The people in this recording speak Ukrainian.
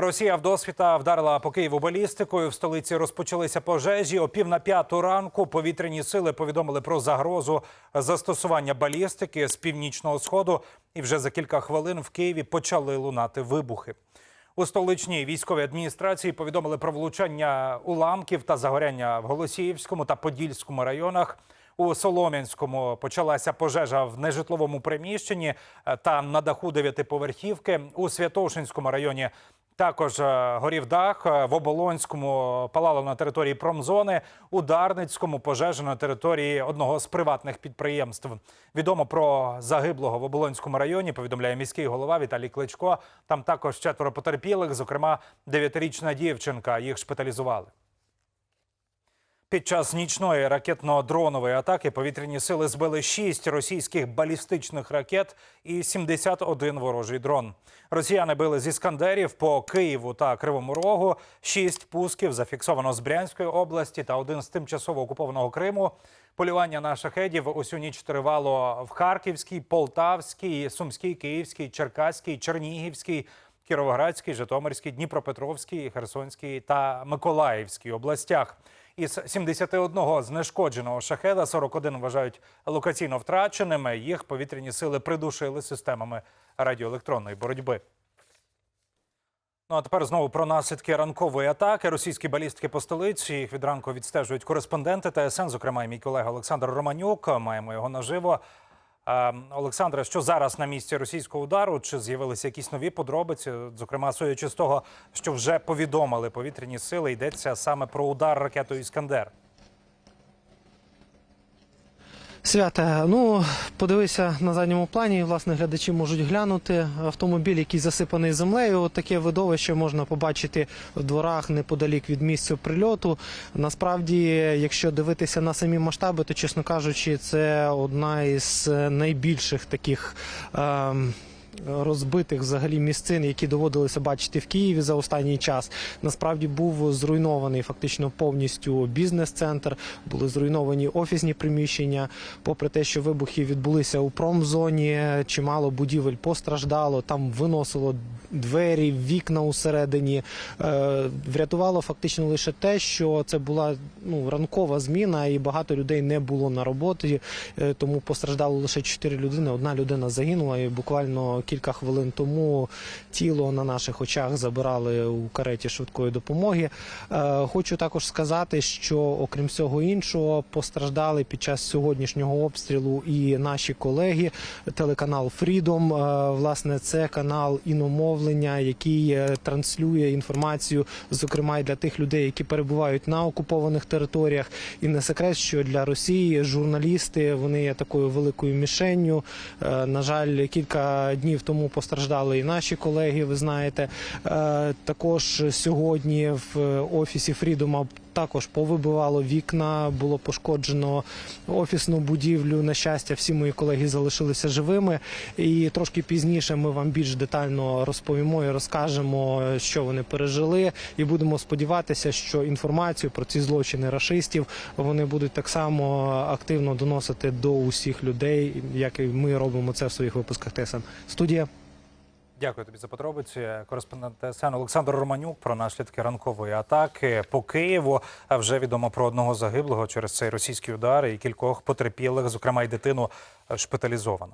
Росія вдосвіта вдарила по Києву балістикою. В столиці розпочалися пожежі. О пів на п'яту ранку повітряні сили повідомили про загрозу застосування балістики з північного сходу. І вже за кілька хвилин в Києві почали лунати вибухи. У столичній військовій адміністрації повідомили про влучання уламків та загоряння в Голосіївському та Подільському районах. У Солом'янському почалася пожежа в нежитловому приміщенні е, та на даху дев'ятиповерхівки. У Святошинському районі також е, горів дах. Е, В Оболонському палало на території промзони. У Дарницькому пожежа на території одного з приватних підприємств. Відомо про загиблого в Оболонському районі. Повідомляє міський голова Віталій Кличко. Там також четверо потерпілих, зокрема дев'ятирічна дівчинка. Їх шпиталізували. Під час нічної ракетно-дронової атаки повітряні сили збили 6 російських балістичних ракет і 71 ворожий дрон. Росіяни били з іскандерів по Києву та Кривому Рогу. Шість пусків зафіксовано з Брянської області та один з тимчасово окупованого Криму. Полювання на шахедів усю ніч тривало в Харківській, Полтавській, Сумській, Київській, Черкаській, Чернігівській. Кіровоградській, Житомирській, Дніпропетровській, Херсонській та Миколаївській областях. Із 71 знешкодженого шахеда 41 вважають локаційно втраченими. Їх повітряні сили придушили системами радіоелектронної боротьби. Ну а тепер знову про наслідки ранкової атаки. Російські балістики по столиці їх від ранку відстежують кореспонденти ТСН, зокрема і мій колега Олександр Романюк. Маємо його наживо. Олександре, що зараз на місці російського удару? Чи з'явилися якісь нові подробиці? Зокрема, судячи з того, що вже повідомили повітряні сили, йдеться саме про удар ракетою Іскандер. Свята, ну подивися на задньому плані. Власне, глядачі можуть глянути автомобіль, який засипаний землею. От таке видовище можна побачити в дворах неподалік від місця прильоту. Насправді, якщо дивитися на самі масштаби, то чесно кажучи, це одна із е, найбільших таких. ем, Розбитих взагалі місцин, які доводилося бачити в Києві за останній час, насправді був зруйнований фактично повністю бізнес-центр, були зруйновані офісні приміщення. Попри те, що вибухи відбулися у промзоні, чимало будівель постраждало. Там виносило двері, вікна усередині. Е, Врятувало фактично лише те, що це була ну ранкова зміна, і багато людей не було на роботі. Е, Тому постраждало лише чотири людини. Одна людина загинула, і буквально кілька хвилин тому тіло на наших очах забирали у кареті швидкої допомоги. Е, Хочу також сказати, що окрім всього іншого, постраждали під час сьогоднішнього обстрілу і наші колеги. Телеканал Freedom, е, власне, це канал іномовлення, який е, транслює інформацію, зокрема і для тих людей, які перебувають на окупованих територіях. І не секрет, що для Росії журналісти вони є такою великою мішенню. На жаль, кілька днів тому постраждали і наші колеги. Ви знаєте, Е, також сьогодні в офісі Фрідома також повибивало вікна, було пошкоджено офісну будівлю. На щастя, всі мої колеги залишилися живими. І трошки пізніше ми вам більш детально розповімо і розкажемо, що вони пережили. І будемо сподіватися, що інформацію про ці злочини рашистів вони будуть так само активно доносити до усіх людей, як і ми робимо це в своїх випусках ТСН. Студія. Дякую тобі за подробиці. Кореспондент ТСН Олександр Романюк про наслідки ранкової атаки по Києву. А вже відомо про одного загиблого через цей російський удар і кількох потерпілих, зокрема й дитину, шпиталізовано.